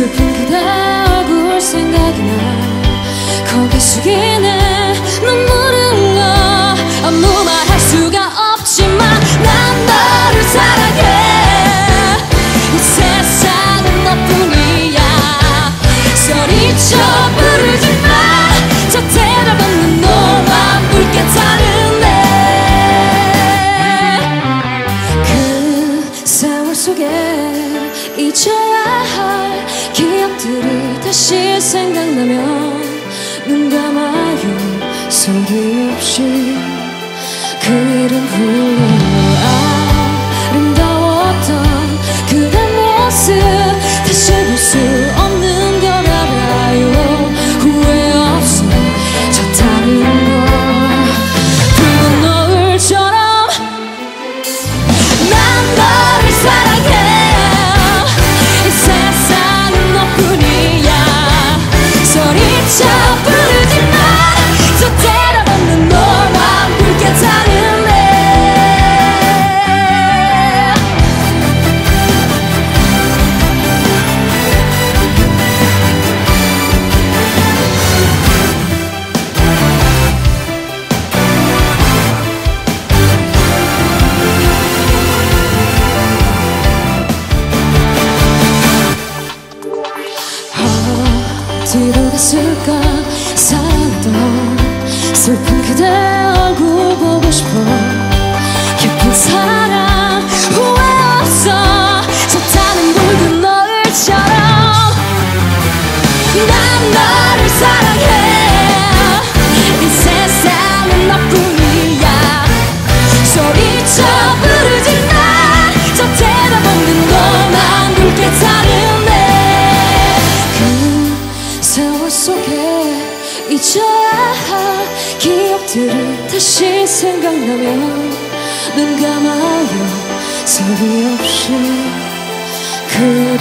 슬픈 그대 얼굴 생각이 나. 고개 숙이네 눈물은 너. 아무 말 할 수가 없지만 난 너를 사랑해. 이 세상은 너뿐이야. 소리쳐 부르지 마저 대답없는 너와 물결 다르네 그 세월 속에 다시 생각나면 눈 감아요. 소리 없이 그 이름 불러 아 갔을까? 살았던 슬픈 그대 얼굴 보고 싶어. 깊은 사랑 후회 없어. 좋다는 붉은 노을처럼 난 너를 사랑해. 이 세상은 너뿐이야. 소리쳐 기억들이 다시 생각나면 눈 감아요. 소리 없이 그를